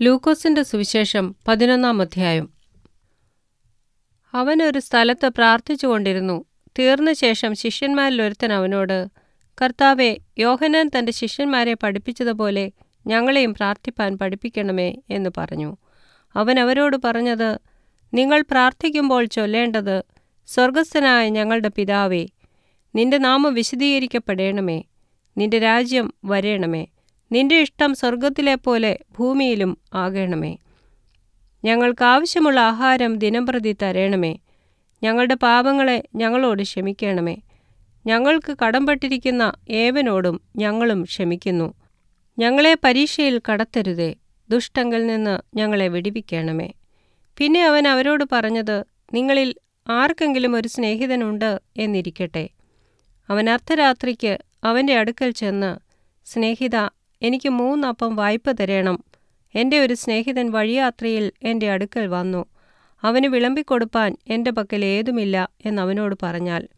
ലൂക്കോസിന്റെ സുവിശേഷം പതിനൊന്നാം അധ്യായം. അവൻ ഒരു സ്ഥലത്ത് പ്രാർത്ഥിച്ചുകൊണ്ടിരുന്നു. തീർന്ന ശേഷം ശിഷ്യന്മാരിൽ ഒരുത്തൻ അവനോട് കർത്താവെ യോഹനാൻ തന്റെ ശിഷ്യന്മാരെ പഠിപ്പിച്ചതുപോലെ ഞങ്ങളെയും പ്രാർത്ഥിപ്പാൻ പഠിപ്പിക്കണമേ എന്ന് പറഞ്ഞു. അവൻ അവരോട് പറഞ്ഞത് നിങ്ങൾ പ്രാർത്ഥിക്കുമ്പോൾ ചൊല്ലേണ്ടത് സ്വർഗസ്ഥനായ ഞങ്ങളുടെ പിതാവേ നിന്റെ നാമം വിശദീകരിക്കപ്പെടേണമേ നിന്റെ രാജ്യം വരേണമേ നിന്റെ ഇഷ്ടം സ്വർഗത്തിലെ പോലെ ഭൂമിയിലും ആകേണമേ. ഞങ്ങൾക്ക് ആവശ്യമുള്ള ആഹാരം ദിനംപ്രതി തരേണമേ. ഞങ്ങളുടെ പാപങ്ങളെ ഞങ്ങളോട് ക്ഷമിക്കണമേ. ഞങ്ങൾക്ക് കടംപെട്ടിരിക്കുന്ന ഏവനോടും ഞങ്ങളും ക്ഷമിക്കുന്നു. ഞങ്ങളെ പരീക്ഷയിൽ കടത്തരുതേ. ദുഷ്ടങ്കിൽ നിന്ന് ഞങ്ങളെ വിടിവിക്കണമേ. പിന്നെ അവൻ അവരോട് പറഞ്ഞത് നിങ്ങളിൽ ആർക്കെങ്കിലും ഒരു സ്നേഹിതനുണ്ട് എന്നിരിക്കട്ടെ. അവൻ അർദ്ധരാത്രിക്ക് അവന്റെ അടുക്കൽ ചെന്ന് സ്നേഹിത എനിക്ക് മൂന്നപ്പം വായ്പ തരണം. എന്റെ ഒരു സ്നേഹിതൻ വഴിയാത്രയിൽ എന്റെ അടുക്കൽ വന്നു. അവന് വിളമ്പിക്കൊടുപ്പാൻ എന്റെ പക്കൽ ഏതുമില്ല എന്നവനോട് പറഞ്ഞാൽ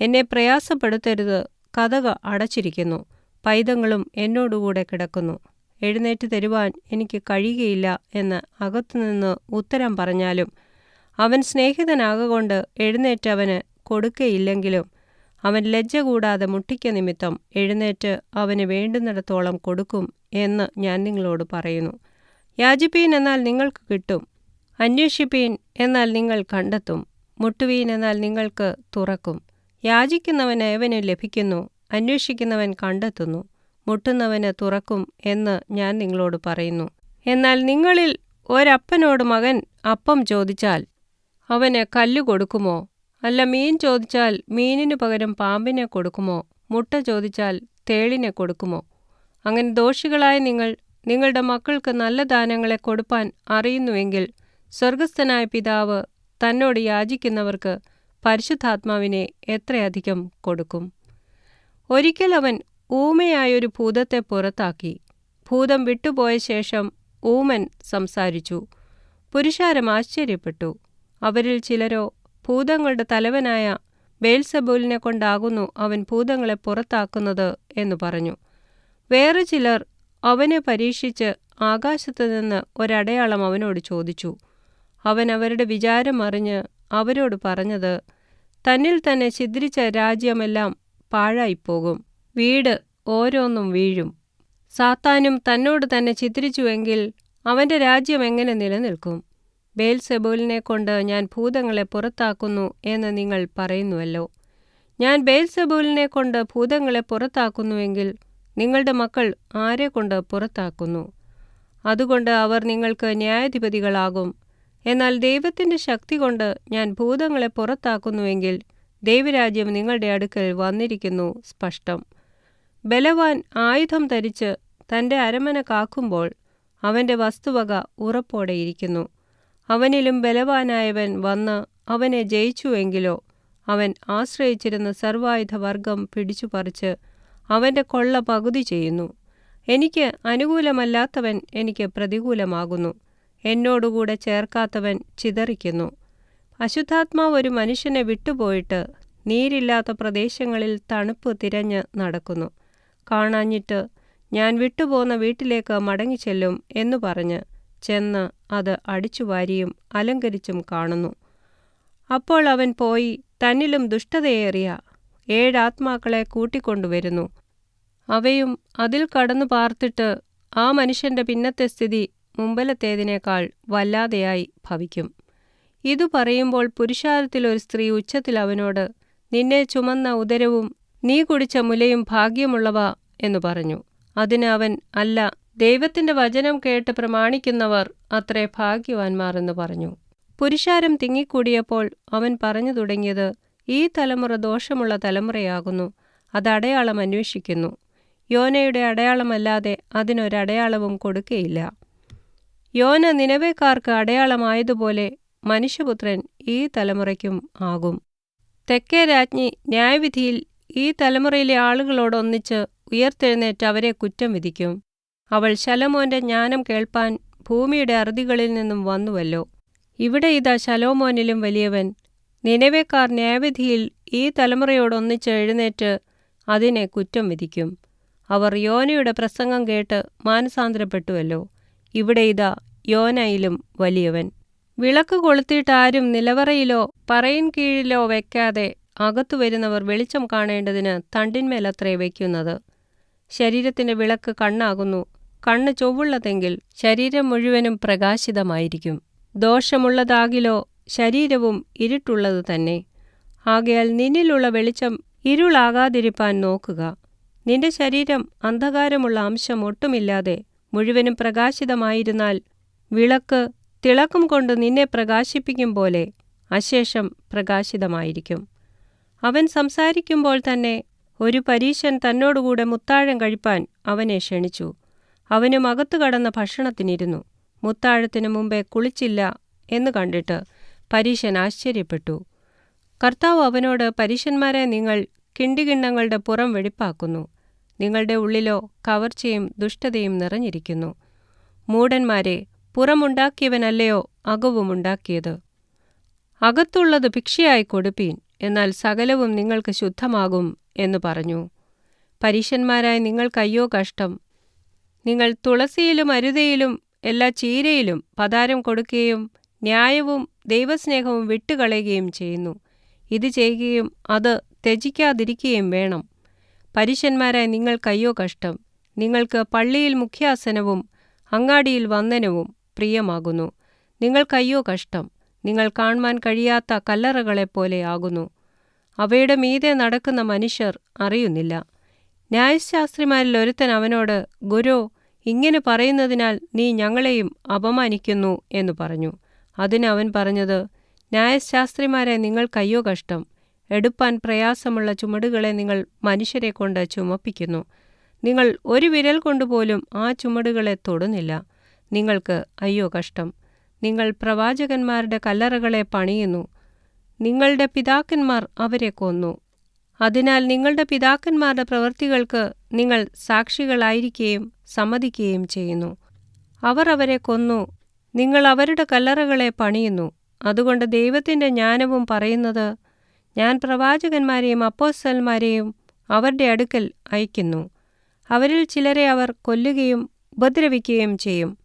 എന്നെ പ്രയാസപ്പെടുത്തരുത്. കഥക അടച്ചിരിക്കുന്നു. പൈതങ്ങളും എന്നോടുകൂടെ കിടക്കുന്നു. എഴുന്നേറ്റ് തരുവാൻ എനിക്ക് കഴിയുകയില്ല എന്ന് അകത്തുനിന്ന് ഉത്തരം പറഞ്ഞാലും അവൻ സ്നേഹിതനാകൊണ്ട് എഴുന്നേറ്റവന് കൊടുക്കയില്ലെങ്കിലും അവൻ ലജ്ജ കൂടാതെ മുട്ടിക്ക നിമിത്തം എഴുന്നേറ്റ് അവന് വേണ്ടുന്നിടത്തോളം കൊടുക്കും എന്ന് ഞാൻ നിങ്ങളോട് പറയുന്നു. യാചിപ്പീൻ എന്നാൽ നിങ്ങൾക്ക് കിട്ടും. അന്വേഷിപ്പീൻ എന്നാൽ നിങ്ങൾ കണ്ടെത്തും. മുട്ടുവീൻ എന്നാൽ നിങ്ങൾക്ക് തുറക്കും. യാചിക്കുന്നവൻ ഏവന് ലഭിക്കുന്നു? അന്വേഷിക്കുന്നവൻ കണ്ടെത്തുന്നു. മുട്ടുന്നവന് തുറക്കും എന്ന് ഞാൻ നിങ്ങളോട് പറയുന്നു. എന്നാൽ നിങ്ങളിൽ ഒരപ്പനോട് മകൻ അപ്പം ചോദിച്ചാൽ അവന് കല്ല് കൊടുക്കുമോ? അല്ല മീൻ ചോദിച്ചാൽ മീനിനു പകരം പാമ്പിനെ കൊടുക്കുമോ? മുട്ട ചോദിച്ചാൽ തേളിനെ കൊടുക്കുമോ? അങ്ങനെ ദോഷികളായ നിങ്ങൾ നിങ്ങളുടെ മക്കൾക്ക് നല്ല ദാനങ്ങളെ കൊടുപ്പാൻ അറിയുന്നുവെങ്കിൽ സ്വർഗസ്ഥനായ പിതാവ് തന്നോട് യാചിക്കുന്നവർക്ക് പരിശുദ്ധാത്മാവിനെ എത്രയധികം കൊടുക്കും? ഒരിക്കൽ അവൻ ഊമയായൊരു ഭൂതത്തെ പുറത്താക്കി. ഭൂതം വിട്ടുപോയ ശേഷം ഊമൻ സംസാരിച്ചു. പുരുഷാരം ആശ്ചര്യപ്പെട്ടു. അവരിൽ ചിലരോ ഭൂതങ്ങളുടെ തലവനായ ബേൽസബൂലിനെ കൊണ്ടാകുന്നു അവൻ ഭൂതങ്ങളെ പുറത്താക്കുന്നത് എന്ന് പറഞ്ഞു. വേറെ ചിലർ അവനെ പരീക്ഷിച്ച് ആകാശത്തു നിന്ന് ഒരടയാളം അവനോട് ചോദിച്ചു. അവൻ അവരുടെ വിചാരം അറിഞ്ഞ് അവരോട് പറഞ്ഞത് തന്നിൽ തന്നെ ഛിദ്രിച്ച രാജ്യമെല്ലാം പാഴായിപ്പോകും. വീട് ഓരോന്നും വീഴും. സാത്താനും തന്നോട് തന്നെ ചിത്രിച്ചുവെങ്കിൽ അവന്റെ രാജ്യം എങ്ങനെ നിലനിൽക്കും? ബേൽസെബൂലിനെ കൊണ്ട് ഞാൻ ഭൂതങ്ങളെ പുറത്താക്കുന്നു എന്ന് നിങ്ങൾ പറയുന്നുവല്ലോ. ഞാൻ ബേൽസെബൂലിനെ കൊണ്ട് ഭൂതങ്ങളെ പുറത്താക്കുന്നുവെങ്കിൽ നിങ്ങളുടെ മക്കൾ ആരെ കൊണ്ട് പുറത്താക്കുന്നു? അതുകൊണ്ട് അവർ നിങ്ങൾക്ക് ന്യായാധിപതികളാകും. എന്നാൽ ദൈവത്തിന്റെ ശക്തി കൊണ്ട് ഞാൻ ഭൂതങ്ങളെ പുറത്താക്കുന്നുവെങ്കിൽ ദൈവരാജ്യം നിങ്ങളുടെ അടുക്കൽ വന്നിരിക്കുന്നു സ്പഷ്ടം. ബലവാൻ ആയുധം ധരിച്ച് തന്റെ അരമന കാക്കുമ്പോൾ അവന്റെ വസ്തുവക ഉറപ്പോടെ ഇരിക്കുന്നു. അവനിലും ബലവാനായവൻ വന്ന് അവനെ ജയിച്ചുവെങ്കിലോ അവൻ ആശ്രയിച്ചിരുന്ന സർവായുധ വർഗം പിടിച്ചു പറിച്ച് അവന്റെ കൊള്ള പകുതി ചെയ്യുന്നു. എനിക്ക് അനുകൂലമല്ലാത്തവൻ എനിക്ക് പ്രതികൂലമാകുന്നു. എന്നോടുകൂടെ ചേർക്കാത്തവൻ ചിതറിക്കുന്നു. അശുദ്ധാത്മാവ് ഒരു മനുഷ്യനെ വിട്ടുപോയിട്ട് നീരില്ലാത്ത പ്രദേശങ്ങളിൽ തണുപ്പ് തിരഞ്ഞ് നടക്കുന്നു. കാണാഞ്ഞിട്ട് ഞാൻ വിട്ടുപോന്ന വീട്ടിലേക്ക് മടങ്ങിച്ചെല്ലും എന്നു പറഞ്ഞ് ചെന്ന് അത് അടിച്ചുവാരിയും അലങ്കരിച്ചും കാണുന്നു. അപ്പോൾ അവൻ പോയി തന്നിലും ദുഷ്ടതയേറിയ ഏഴാത്മാക്കളെ കൂട്ടിക്കൊണ്ടുവരുന്നു. അവയും അതിൽ കടന്നു പാർത്തിട്ട് ആ മനുഷ്യന്റെ പിന്നത്തെ സ്ഥിതി മുമ്പലത്തേതിനേക്കാൾ വല്ലാതെയായി ഭവിക്കും. ഇതു പറയുമ്പോൾ പുരുഷാരത്തിലൊരു സ്ത്രീ ഉച്ചത്തിൽ അവനോട് നിന്നെ ചുമന്ന ഉദരവും നീ കുടിച്ച മുലയും ഭാഗ്യമുള്ളവ എന്നു പറഞ്ഞു. അതിന് അവൻ അല്ല ദൈവത്തിന്റെ വചനം കേട്ട് പ്രമാണിക്കുന്നവർ അത്രേ ഭാഗ്യവാന്മാർ എന്ന് പറഞ്ഞു. പുരുഷാരം തിങ്ങിക്കൂടിയപ്പോൾ അവൻ പറഞ്ഞു തുടങ്ങിയത് ഈ തലമുറ ദോഷമുള്ള തലമുറയാകുന്നു അത് അടയാളം അന്വേഷിക്കുന്നു. യോനയുടെ അടയാളമല്ലാതെ അതിനൊരടയാളവും കൊടുക്കയില്ല. യോന നിലവേക്കാർക്ക് അടയാളമായതുപോലെ മനുഷ്യപുത്രൻ ഈ തലമുറയ്ക്കും ആകും. തെക്കേ രാജ്ഞി ന്യായവിധിയിൽ ഈ തലമുറയിലെ ആളുകളോടൊന്നിച്ച് ഉയർത്തെഴുന്നേറ്റ് അവരെ കുറ്റം വിധിക്കും. അവൾ ശലോമോന്റെ ജ്ഞാനം കേൾപ്പാൻ ഭൂമിയുടെ അറുതികളിൽ നിന്നും വന്നുവല്ലോ. ഇവിടെ ഇതാ ശലോമോനിലും വലിയവൻ. നിലവേക്കാർ ന്യായവിധിയിൽ ഈ തലമുറയോടൊന്നിച്ച് എഴുന്നേറ്റ് അതിനെ കുറ്റം വിധിക്കും. അവർ യോനയുടെ പ്രസംഗം കേട്ട് മാനസാന്തരപ്പെട്ടുവല്ലോ. ഇവിടെ ഇതാ യോനയിലും വലിയവൻ. വിളക്ക് കൊളുത്തിയിട്ട് ആരും നിലവറയിലോ പറയിൻ കീഴിലോ വയ്ക്കാതെ അകത്തു വരുന്നവർ വെളിച്ചം കാണേണ്ടതിന് തണ്ടിന്മേലത്രേ വയ്ക്കുന്നത്. ശരീരത്തിന്റെ വിളക്ക് കണ്ണാകുന്നു. കണ്ണ് ചൊവ്വുള്ളതെങ്കിൽ ശരീരം മുഴുവനും പ്രകാശിതമായിരിക്കും. ദോഷമുള്ളതാകിലോ ശരീരവും ഇരുട്ടുള്ളത് തന്നെ. ആകയാൽ നിന്നിലുള്ള വെളിച്ചം ഇരുളാകാതിരിപ്പാൻ നോക്കുക. നിന്റെ ശരീരം അന്ധകാരമുള്ള അംശം ഒട്ടുമില്ലാതെ മുഴുവനും പ്രകാശിതമായിരുന്നാൽ വിളക്ക് തിളക്കം കൊണ്ട് നിന്നെ പ്രകാശിപ്പിക്കും പോലെ അശേഷം പ്രകാശിതമായിരിക്കും. അവൻ സംസാരിക്കുമ്പോൾ തന്നെ ഒരു പരീശൻ തന്നോടുകൂടെ മുത്താഴം കഴിപ്പാൻ അവനെ ക്ഷണിച്ചു. അവനും അകത്തു കടന്ന ഭക്ഷണത്തിനിരുന്നു. മുത്താഴത്തിനു മുമ്പേ കുളിച്ചില്ല എന്ന് കണ്ടിട്ട് പരീശൻ ആശ്ചര്യപ്പെട്ടു. കർത്താവ് അവനോട് പരീശന്മാരെ നിങ്ങൾ കിണ്ടികിണ്ണങ്ങളുടെ പുറം വെടിപ്പാക്കുന്നു. നിങ്ങളുടെ ഉള്ളിലോ കവർച്ചയും ദുഷ്ടതയും നിറഞ്ഞിരിക്കുന്നു. മൂടന്മാരെ പുറമുണ്ടാക്കിയവനല്ലയോ അകവുമുണ്ടാക്കിയത് അകത്തുള്ളത് ഭിക്ഷയായി കൊടുപ്പീൻ എന്നാൽ സകലവും നിങ്ങൾക്ക് ശുദ്ധമാകും എന്ന് പറഞ്ഞു. പരീശന്മാരായ നിങ്ങൾക്കയ്യോ കഷ്ടം നിങ്ങൾ തുളസിയിലും അരുതയിലും എല്ലാ ചീരയിലും പതാരം കൊടുക്കുകയും ന്യായവും ദൈവസ്നേഹവും വിട്ടുകളയുകയും ചെയ്യുന്നു. ഇത് ചെയ്യുകയും അത് ത്യജിക്കാതിരിക്കുകയും വേണം. പരിശന്മാരായ നിങ്ങൾ കയ്യോ കഷ്ടം. നിങ്ങൾക്ക് പള്ളിയിൽ മുഖ്യാസനവും അങ്ങാടിയിൽ വന്ദനവും പ്രിയമാകുന്നു. നിങ്ങൾ കയ്യോ കഷ്ടം. നിങ്ങൾ കാണുവാൻ കഴിയാത്ത കല്ലറകളെപ്പോലെ ആകുന്നു. അവയുടെ മീതെ നടക്കുന്ന മനുഷ്യർ അറിയുന്നില്ല. ന്യായശാസ്ത്രിമാരിൽ ഒരുത്തൻ അവനോട് ഗുരു ഇങ്ങനെ പറയുന്നതിനാൽ നീ ഞങ്ങളെയും അപമാനിക്കുന്നു എന്ന് പറഞ്ഞു. അതിന് അവൻ പറഞ്ഞത് ന്യായശാസ്ത്രിമാരെ നിങ്ങൾക്കയ്യോ കഷ്ടം. എടുപ്പാൻ പ്രയാസമുള്ള ചുമടുകളെ നിങ്ങൾ മനുഷ്യരെ കൊണ്ട് ചുമപ്പിക്കുന്നു. നിങ്ങൾ ഒരു വിരൽ കൊണ്ടുപോലും ആ ചുമടുകളെ തൊടുന്നില്ല. നിങ്ങൾക്ക് അയ്യോ കഷ്ടം. നിങ്ങൾ പ്രവാചകന്മാരുടെ കല്ലറകളെ പണിയുന്നു. നിങ്ങളുടെ പിതാക്കന്മാർ അവരെ കൊന്നു. അതിനാൽ നിങ്ങളുടെ പിതാക്കന്മാരുടെ പ്രവൃത്തികൾക്ക് നിങ്ങൾ സാക്ഷികളായിരിക്കുകയും സമ്മതിക്കുകയും ചെയ്യുന്നു. അവർ അവരെ കൊന്നു. നിങ്ങൾ അവരുടെ കല്ലറകളെ പണിയുന്നു. അതുകൊണ്ട് ദൈവത്തിന്റെ ജ്ഞാനവും പറയുന്നത് ഞാൻ പ്രവാചകന്മാരെയും അപ്പോസ്തലന്മാരെയും അവരുടെ അടുക്കൽ അയക്കുന്നു അവരിൽ ചിലരെ അവർ കൊല്ലുകയും ഉപദ്രവിക്കുകയും ചെയ്യും.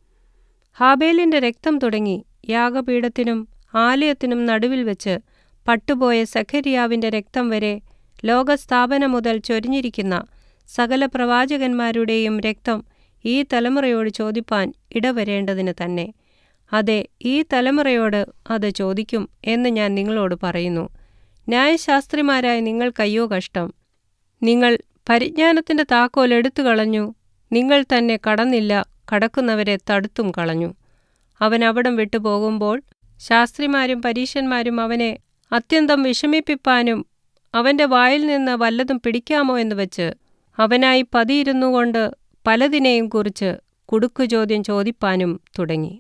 ഹാബേലിന്റെ രക്തം തുടങ്ങി. യാഗപീഠത്തിനും ആലയത്തിനും നടുവിൽ വെച്ച് പട്ടുപോയ സഖരിയാവിന്റെ രക്തം വരെ ലോകസ്ഥാപനം മുതൽ ചൊരിഞ്ഞിരിക്കുന്ന സകല പ്രവാചകന്മാരുടെയും രക്തം ഈ തലമുറയോട് ചോദിപ്പാൻ ഇടവരേണ്ടതിന് തന്നെ. അതെ ഈ തലമുറയോട് അത് ചോദിക്കും എന്ന് ഞാൻ നിങ്ങളോട് പറയുന്നു. ന്യായശാസ്ത്രിമാരായ നിങ്ങൾക്കയ്യോ കഷ്ടം. നിങ്ങൾ പരിജ്ഞാനത്തിന്റെ താക്കോൽ എടുത്തു കളഞ്ഞു. നിങ്ങൾ തന്നെ കടന്നില്ല കടക്കുന്നവരെ തടുത്തും കളഞ്ഞു. അവൻ അവിടം വിട്ടുപോകുമ്പോൾ ശാസ്ത്രിമാരും പരീക്ഷന്മാരും അവനെ അത്യന്തം വിഷമിപ്പിപ്പാനും അവന്റെ വായിൽ നിന്ന് വല്ലതും പിടിക്കാമോ എന്ന് വെച്ച് അവനായി പതിയിരുന്നു കൊണ്ട് പലതിനെയും കുറിച്ച് കുടുക്കു ചോദ്യം ചോദിപ്പാനും തുടങ്ങി.